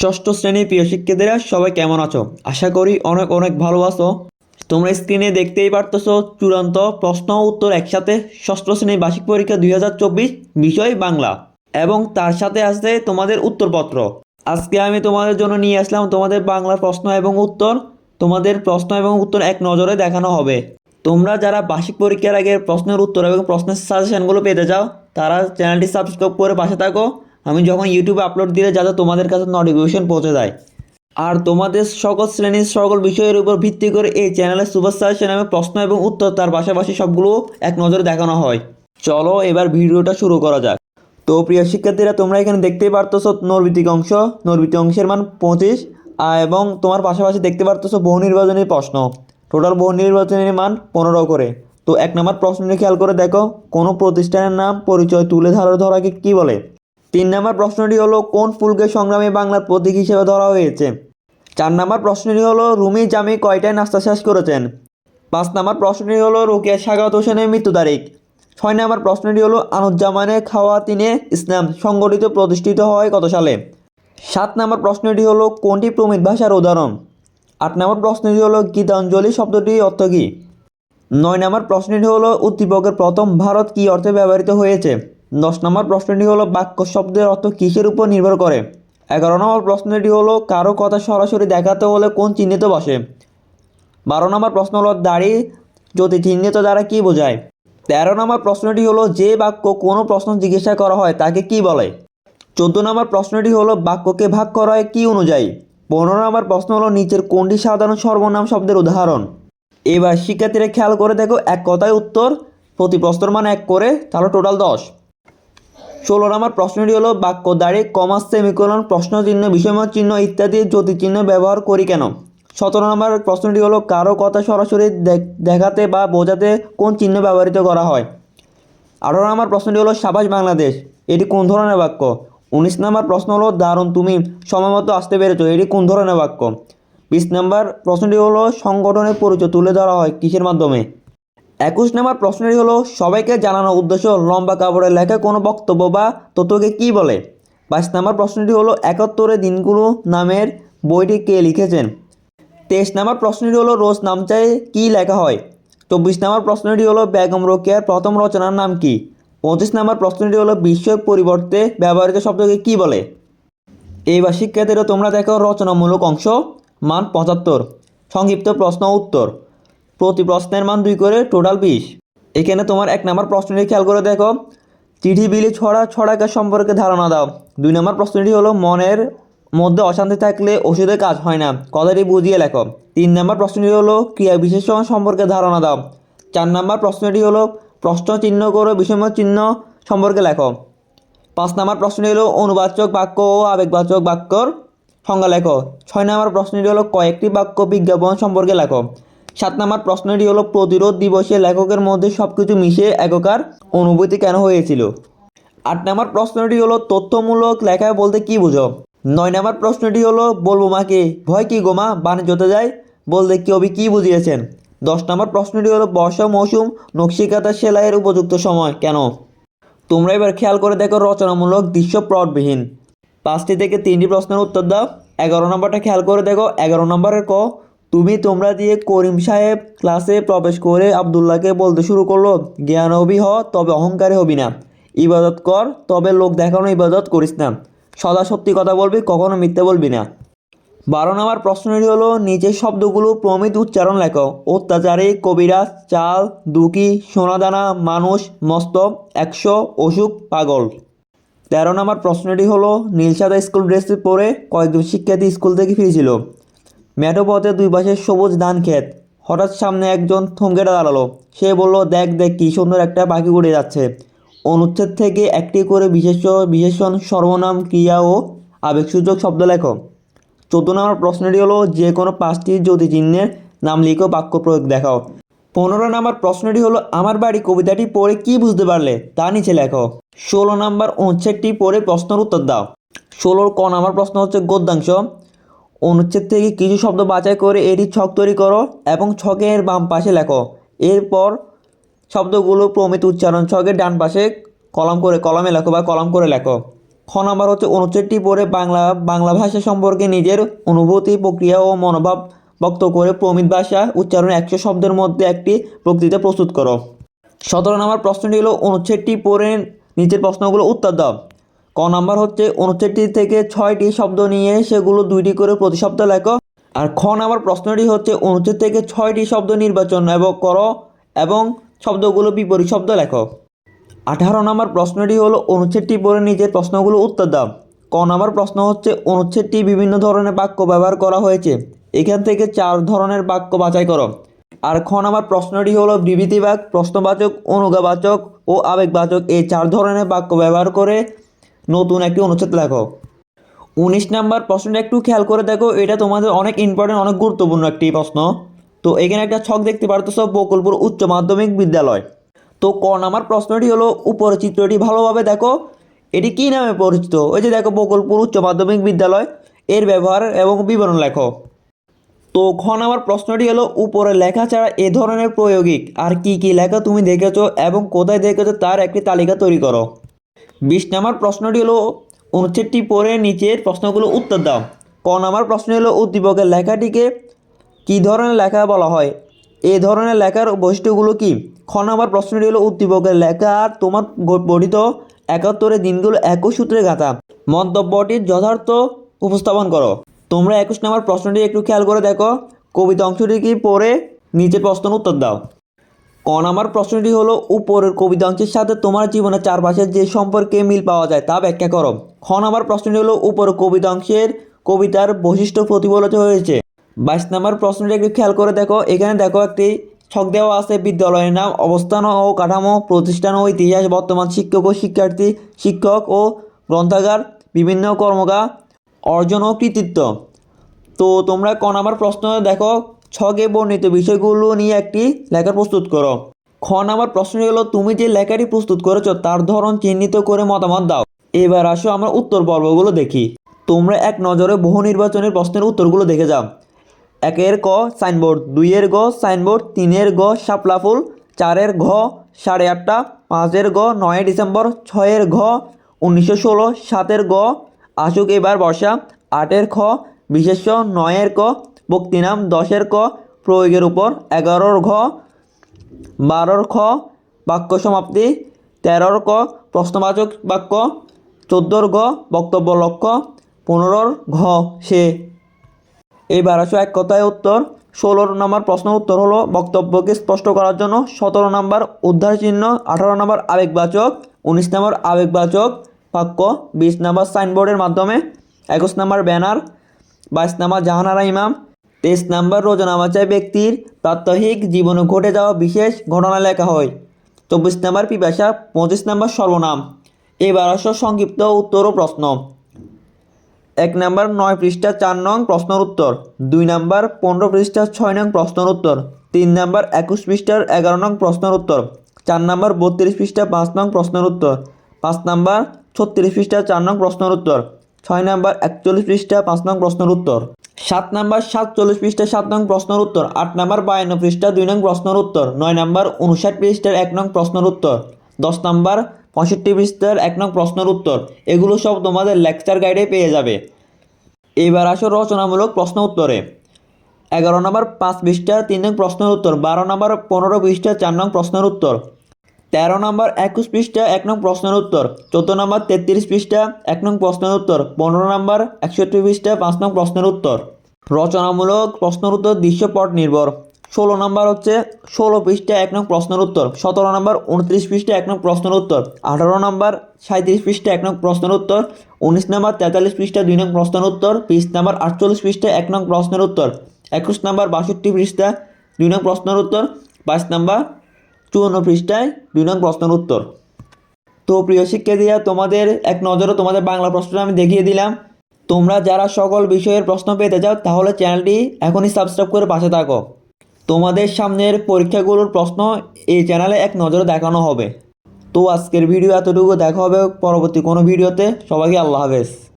ষষ্ঠ শ্রেণির প্রিয় শিক্ষার্থীরা সবাই কেমন আছো? আশা করি অনেক অনেক ভালো আছো। তোমরা স্ক্রিনে দেখতেই পারতেছো চূড়ান্ত প্রশ্ন উত্তর একসাথে ষষ্ঠ শ্রেণির বার্ষিক পরীক্ষা দুই হাজার চব্বিশ বিষয় বাংলা এবং তার সাথে আছে তোমাদের উত্তরপত্র। আজকে আমি তোমাদের জন্য নিয়ে আসলাম তোমাদের বাংলা প্রশ্ন এবং উত্তর। তোমাদের প্রশ্ন এবং উত্তর এক নজরে দেখানো হবে। তোমরা যারা বার্ষিক পরীক্ষার আগে প্রশ্নের উত্তর এবং প্রশ্নের সাজেশনগুলো পেতে চাও, তারা চ্যানেলটি সাবস্ক্রাইব করে পাশে থাকো। আমি যখন ইউটিউবে আপলোড দিলে যাতে তোমাদের কাছে নোটিফিকেশন পৌঁছে যায়। আর তোমাদের সকল শ্রেণির সকল বিষয়ের উপর ভিত্তি করে এই চ্যানেলের সুপার সাজেশন নামে প্রশ্ন এবং উত্তর, তার পাশাপাশি সবগুলো এক নজরে দেখানো হয়। চলো এবার ভিডিওটা শুরু করা যাক। তো প্রিয় শিক্ষার্থীরা, তোমরা এখানে দেখতেই পারতেছো নৈর্বিতিক অংশ। নৈর্বিতিক অংশের মান পঁচিশ এবং তোমার পাশাপাশি দেখতে পারতেছো বহু নির্বাচনী প্রশ্ন। টোটাল বহু নির্বাচনের মান পনেরো করে। তো এক নম্বর প্রশ্নটি খেয়াল করে দেখো, কোনো প্রতিষ্ঠানের নাম, পরিচয় তুলে ধরা ধরাকে কী বলে? তিন নম্বর প্রশ্নটি হলো, কোন ফুলকে সংগ্রামে বাংলার প্রতীক হিসেবে ধরা হয়েছে? চার নম্বর প্রশ্নটি হলো, রুমি জামি কয়টায় নাস্তা শেষ করেছেন? পাঁচ নম্বর প্রশ্নটি হলো, রোকেয়া সাগাত হোসেনের মৃত্যু তারিখ। ছয় নম্বর প্রশ্নটি হলো আনুজ্জামানের খাওয়া তিনে ইসলাম সংগঠিত প্রতিষ্ঠিত হয় কত সালে? সাত নম্বর প্রশ্নটি হলো, কোনটি প্রমিত ভাষার উদাহরণ? আট নম্বর প্রশ্নটি হলো, গীতাঞ্জলি শব্দটি অর্থ কী? নয় নম্বর প্রশ্নটি হলো, উদ্দীপকের প্রথম ভারত কী অর্থে ব্যবহৃত হয়েছে? দশ নম্বর প্রশ্নটি হলো, বাক্য শব্দের অর্থ কিসের উপর নির্ভর করে? এগারো নম্বর প্রশ্নটি হলো, কারও কথা সরাসরি দেখাতে হলে কোন চিহ্নিত বসে? বারো নম্বর প্রশ্ন হলো, দাড়ি যদি চিহ্নিত দ্বারা কী বোঝায়? তেরো নম্বর প্রশ্নটি হলো, যে বাক্য কোনো প্রশ্ন জিজ্ঞাসা করা হয় তাকে কি বলে? চোদ্দ নম্বর প্রশ্নটি হলো, বাক্যকে ভাগ করা হয় কী অনুযায়ী? পনেরো নম্বর প্রশ্ন হলো, নিচের কোনটি সাধারণ সর্বনাম শব্দের উদাহরণ? এবার শিক্ষার্থীরা খেয়াল করে দেখো, এক কথায় উত্তর, প্রতি প্রশ্নের মান এক করে, তাহলে টোটাল দশ। ষোলো নম্বর প্রশ্নটি হলো বাক্য দাঁড়িয়ে কমাস সেমিকোলন প্রশ্ন চিহ্ন বিষয়ময় চিহ্ন ইত্যাদি জ্যোতি চিহ্ন ব্যবহার করি কেন? সতেরো নম্বর প্রশ্নটি হলো, কারও কথা সরাসরি দেখাতে বা বোঝাতে কোন চিহ্ন ব্যবহৃত করা হয়? আঠারো নম্বর প্রশ্নটি হলো, সাবাস বাংলাদেশ, এটি কোন ধরনের বাক্য? উনিশ নম্বর প্রশ্ন হলো, দারুণ তুমি সময়মতো আসতে পেরেছ, এটি কোন ধরনের বাক্য? বিশ নম্বর প্রশ্নটি হলো, সংগঠনের পরিচয় তুলে ধরা হয় কিসের মাধ্যমে? একুশ নম্বর প্রশ্নটি হলো, সবাইকে জানানোর উদ্দেশ্য লম্বা কাপড়ে লেখা কোনো বক্তব্য বা তথ্যকে কী বলে? বাইশ নম্বর প্রশ্নটি হলো একাত্তরের দিনগুলো নামের বইটি কে লিখেছেন? তেইশ নম্বর প্রশ্নটি হলো, রোজ নামচায় কী লেখা হয়? চব্বিশ নম্বর প্রশ্নটি হলো, বেগম রোকেয়ার প্রথম রচনার নাম কি? পঁচিশ নম্বর প্রশ্নটি হলো বিশ্বের পরিবর্তে ব্যবহৃত শব্দকে কী বলে? এইবার শিক্ষার্থীরা তোমরা দেখো রচনামূলক অংশ, মান পঁচাত্তর। সংক্ষিপ্ত প্রশ্ন উত্তর। প্রতি প্রশ্নের মান দুই করে টোটাল বিশ। এখানে তোমার এক নম্বর প্রশ্নটি খেয়াল করে দেখো। চিঠি বিলি ছড়া ছড়াকে সম্পর্কে ধারণা দাও। দুই নম্বর প্রশ্নটি হলো, মনের মধ্যে অশান্তি থাকলে ওষুধে কাজ হয় না। কথাটি বুঝিয়ে লেখো। তিন নম্বর প্রশ্নটি হলো, ক্রিয়া বিশেষণ সম্পর্কে ধারণা দাও। চার নম্বর প্রশ্নটি হলো, প্রশ্ন চিহ্ন করে, বিষম চিহ্ন সম্পর্কে লেখো। পাঁচ নম্বর প্রশ্নটি হলো, অনুবাচক বাক্য ও আবেগবাচক বাক্যর সংজ্ঞা লেখো। ছয় নম্বর প্রশ্নটি হলো, কয়েকটি বাক্য বিজ্ঞাপন সম্পর্কে লেখো। সাত নম্বর প্রশ্নটি হলো, প্রতিরোধ দিবসে লেখকের মধ্যে সব কিছু মিশে একাকার অনুভূতি কেন হয়েছিল? আট নম্বর প্রশ্নটি হলো, তথ্যমূলক লেখা বলতে কি বুঝো? নয় নম্বর প্রশ্নটি হলো, বলব মাকে, ভয় কি গোমা বাণিজ্যতে যায়? বলতে কবি কি বুঝিয়েছেন? দশ নম্বর প্রশ্নটি হলো, বর্ষা মৌসুম, নকশিকাতা সেলাইয়ের উপযুক্ত সময়, কেন? তোমরা এবার খেয়াল করে দেখো, রচনামূলক দৃশ্য প্লটবিহীন। পাঁচটি থেকে তিনটি প্রশ্নের উত্তর দাও। এগারো নম্বরটা খেয়াল করে দেখো, এগারো নম্বরের ক তুমি তোমরা দিয়ে করিম সাহেব ক্লাসে প্রবেশ করে আবদুল্লাহকে বলতে শুরু করল জ্ঞান হবি হ, তবে অহংকারে হবি না। ইবাদত কর, তবে লোক দেখানো ইবাদত করিস না। সদা সত্যি কথা বলবি, কখনো মিথ্যে বলবি না। বারো নম্বর প্রশ্নটি হলো, নিচের শব্দগুলো প্রমিত উচ্চারণ লেখো। অত্যাচারী, কবিরাজ, চাল দুকি সোনাদানা, মানুষ, মস্তক, একশো, অসুখ, পাগল। তেরো নম্বর প্রশ্নটি হলো, নীলসাদা স্কুল ড্রেস পরে কয়েকজন শিক্ষার্থী স্কুল থেকে ফিরেছিল। মেঠো পথে দুই পাশে সবুজ ধান ক্ষেত। হঠাৎ সামনে একজন থমকে দাঁড়াল। সে বলল, দেখ দেখ, কী সুন্দর একটা পাখি উড়ে যাচ্ছে। অনুচ্ছেদ থেকে একটি করে বিশেষ বিশেষণ, সর্বনাম, ক্রিয়া ও আবেগসূচক শব্দ লেখো। চোদ্দ নম্বর প্রশ্নটি হলো, যে কোনো পাঁচটি জ্যোতি চিহ্নের নাম লিখো, বাক্য প্রয়োগ দেখাও। পনেরো নম্বর প্রশ্নটি হলো, আমার বাড়ি কবিতাটি পড়ে কি বুঝতে পারলে তা নিচে লেখো। ষোলো নম্বর অনুচ্ছেদটি পড়ে প্রশ্নের উত্তর দাও। ষোলোর ক নম্বর প্রশ্ন হচ্ছে, গদ্যাংশ অনুচ্ছেদ থেকে কিছু শব্দ বাছাই করে এটি ছক তৈরি করো এবং ছকের বাম পাশে লেখো। এরপর শব্দগুলো প্রমিত উচ্চারণ। ছকের ডান পাশে কলম করে কলমে লেখো বা কলম করে লেখো। খ নাম্বার হচ্ছে অনুচ্ছেদটি পড়ে বাংলা বাংলা ভাষা সম্পর্কে নিজের অনুভূতি, প্রক্রিয়া ও মনোভাব ব্যক্ত করে প্রমিত ভাষা উচ্চারণ একশো শব্দের মধ্যে একটি বক্তৃতা প্রস্তুত করো। সতেরো নম্বর প্রশ্নটি হলো, অনুচ্ছেদটি পড়ে নিচের প্রশ্নগুলো উত্তর দাও। ক নাম্বার হচ্ছে অনুচ্ছেদটি থেকে ছয়টি শব্দ নিয়ে সেগুলো দুইটি করে প্রতি শব্দ লেখো। আর খ নাম্বার প্রশ্নটি হচ্ছে অনুচ্ছেদ থেকে ছয়টি শব্দ নির্বাচন এবং করো এবং শব্দগুলো বিপরীত শব্দ লেখো। আঠারো নম্বর প্রশ্নটি হলো অনুচ্ছেদটি পড়ে নিজের প্রশ্নগুলো উত্তর দাও। ক নম্বর প্রশ্ন হচ্ছে অনুচ্ছেদটি বিভিন্ন ধরনের বাক্য ব্যবহার করা হয়েছে। এখান থেকে চার ধরনের বাক্য বাছাই করো। আর খ নম্বর প্রশ্নটি হলো বিবৃতিবাক প্রশ্নবাচক অনুগাবাচক ও আবেগবাচক। এই চার ধরনের বাক্য ব্যবহার করে নতুন একটি অনুচ্ছেদ লেখো উনিশ নাম্বার প্রশ্নটা একটু খেয়াল করে দেখো, এটা তোমাদের অনেক ইম্পর্টেন্ট অনেক গুরুত্বপূর্ণ একটি প্রশ্ন। তো এখানে একটা ছক দেখতে পারতেছো বকুলপুর উচ্চ মাধ্যমিক বিদ্যালয়। তো ক নাম্বার প্রশ্নটি হলো উপরের চিত্রটি ভালোভাবে দেখো, এটি কী নামে পরিচিত? ওই যে দেখো বকুলপুর উচ্চ মাধ্যমিক বিদ্যালয়, এর ব্যবহার এবং বিবরণ লেখো। তো খ নাম্বার প্রশ্নটি হলো, উপরে লেখা ছাড়া এ ধরনের প্রয়োগিক, আর কি কি লেখা তুমি দেখেছ এবং কোথায় দেখেছ তার একটি তালিকা তৈরি করো। বিশ নাম্বার প্রশ্নটি হলো অনুচ্ছেদটি পড়ে নিচের প্রশ্নগুলো উত্তর দাও। ক নাম্বার প্রশ্ন হলো উদ্দীপকের লেখাটিকে কী ধরনের লেখা বলা হয়? এই ধরনের লেখার বৈশিষ্ট্যগুলো কি? খ নাম্বার প্রশ্নটি হলো উদ্দীপকের লেখা আর তোমার গঠিত একাত্তরের দিনগুলো একই সূত্রে গাঁথা। মন্তব্যটির যথার্থ উপস্থাপন করো। তোমরা একুশ নাম্বার প্রশ্নটি একটু খেয়াল করে দেখো। কবিতা অংশটি কি পড়ে? নিচের প্রশ্ন উত্তর দাও। ক নাম্বার প্রশ্নটি হলো, উপরের কবিতা অংশের সাথে তোমার জীবনের চারপাশে যে সম্পর্কে মিল পাওয়া যায় তা ব্যাখ্যা করো। খ নাম্বার প্রশ্নটি হলো, উপরের কবিতা অংশের কবিতার বৈশিষ্ট্য প্রতিফলিত হয়েছে। বাইশ নাম্বার প্রশ্নটি একটু খেয়াল করে দেখো। এখানে দেখো, একটি ছক দেওয়া আছে, বিদ্যালয়ের নাম, অবস্থান ও কাঠামো, প্রতিষ্ঠান ও ইতিহাস, বর্তমান শিক্ষক ও শিক্ষার্থী, শিক্ষক ও গ্রন্থাগার, বিভিন্ন কর্মকা অর্জন ও কৃতিত্ব। তো তোমরা ক নাম্বার প্রশ্ন দেখো ছকে বর্ণিত বিষয়গুলো নিয়ে একটি লেখা প্রস্তুত করো। খ নাম্বার প্রশ্নটি হলো, তুমি যে লেখাটি প্রস্তুত করেছ তার ধরন চিহ্নিত করে মতামত দাও। এবার আসো আমরা উত্তর পর্বগুলো দেখি। তোমরা এক নজরে বহু নির্বাচনের প্রশ্নের উত্তরগুলো দেখে যাও। একের ক, সাইনবোর্ড। দুইয়ের গ, সাইনবোর্ড। তিনের গ, শাপলা ফুল। চারের ঘ, সাড়ে আটটা। পাঁচের গ নয় ডিসেম্বর। ছয়ের ঘ, উনিশশো ষোলো। সাতের গ আসুক এবার বর্ষা। আটের খ, বিশেষ্য। নয়ের ক বক্তিনাম দশের ক, প্রয়োগের উপর এগারোর ঘ, বারোর খ, বাক্য সমাপ্তি, তেরোর ক, প্রশ্নবাচক বাক্য, চোদ্দোর ঘ, বক্তব্য লক্ষ্য, পনেরোর ঘ, সে। এই আসো এক কথায় উত্তর। ষোলো নম্বর প্রশ্ন উত্তর হলো, বক্তব্যকে স্পষ্ট করার জন্য সতেরো নম্বর উদ্ধার চিহ্ন, আঠারো নম্বর আবেগবাচক, উনিশ নম্বর আবেগবাচক বাক্য, বিশ নম্বর সাইনবোর্ডের মাধ্যমে, একুশ নম্বর ব্যানার, বাইশ নম্বর জাহানারা ইমাম তেইশ নম্বর রোজনামাচায় ব্যক্তির প্রাত্যহিক জীবনে ঘটে যাওয়া বিশেষ ঘটনা লেখা হয়। চব্বিশ নম্বর পিপাসা, পঁচিশ নম্বর সর্বনাম। এবার আসো সংক্ষিপ্ত উত্তর ও প্রশ্ন। এক নাম্বার নয় পৃষ্ঠা, চার নং প্রশ্নের উত্তর। দুই নাম্বার পনেরো পৃষ্ঠা, ছয় নং প্রশ্নের উত্তর। তিন নাম্বার একুশ পৃষ্ঠার এগারো নং প্রশ্নের উত্তর। চার নাম্বার বত্রিশ পৃষ্ঠা, পাঁচ নং প্রশ্নের উত্তর। পাঁচ নাম্বার ছত্রিশ পৃষ্ঠা, চার নং প্রশ্নের উত্তর। ছয় নাম্বার একচল্লিশ পৃষ্ঠা, পাঁচ নং প্রশ্নের উত্তর। সাত নাম্বার সাতচল্লিশ পৃষ্ঠা সাত নং প্রশ্নের উত্তর, আট নাম্বার বায়ান্ন পৃষ্ঠা দুই নং প্রশ্নের উত্তর, নয় নাম্বার উনষাট পৃষ্ঠার এক নং প্রশ্নের উত্তর, দশ নাম্বার পঁয়ষট্টি পৃষ্ঠার এক নং প্রশ্নের উত্তর, এগুলো সব তোমাদের লেকচার গাইডে পেয়ে যাবে। এবার আসো রচনামূলক প্রশ্ন উত্তরে। এগারো নম্বর পাঁচ পৃষ্ঠার তিন নং প্রশ্নের উত্তর, বারো নম্বর পনেরো পৃষ্ঠা চার নং প্রশ্নের উত্তর তেরো নম্বর একুশ পৃষ্ঠা, এক নং প্রশ্নের উত্তর। চোদ্দ নম্বর তেত্রিশ পৃষ্ঠা, এক নং প্রশ্নের উত্তর। পনেরো নম্বর একষট্টি পৃষ্ঠা, পাঁচ নং প্রশ্নের উত্তর। রচনামূলক প্রশ্নের উত্তর দৃশ্যপট নির্ভর। ষোলো নম্বর হচ্ছে ষোলো পৃষ্ঠা, এক নং প্রশ্নের উত্তর। সতেরো নম্বর উনত্রিশ পৃষ্ঠা, এক নং প্রশ্নের উত্তর। আঠারো নম্বর সাঁত্রিশ পৃষ্ঠা, এক নং প্রশ্নের উত্তর। উনিশ নম্বর তেতাল্লিশ পৃষ্ঠা, দুই নং প্রশ্নের উত্তর। বিশ নম্বর আটচল্লিশ পৃষ্ঠা, এক নং প্রশ্নের উত্তর। একুশ নম্বর বাষট্টি পৃষ্ঠা, দুই নং প্রশ্নের উত্তর। বাইশ নম্বর চুয়ান্ন পৃষ্ঠায় দুই নং প্রশ্নের উত্তর। তো প্রিয় শিক্ষার্থীরা, তোমাদের এক নজরে তোমাদের বাংলা প্রশ্নটা আমি দেখিয়ে দিলাম। তোমরা যারা সকল বিষয়ের প্রশ্ন পেতে চাও, তাহলে চ্যানেলটি এখনই সাবস্ক্রাইব করে পাশে থাকো। তোমাদের সামনের পরীক্ষাগুলোর প্রশ্ন এই চ্যানেলে এক নজরে দেখানো হবে। তো আজকের ভিডিও এতটুকু। দেখা হবে পরবর্তী কোনো ভিডিওতে। সবাইকে আল্লাহ হাফেজ।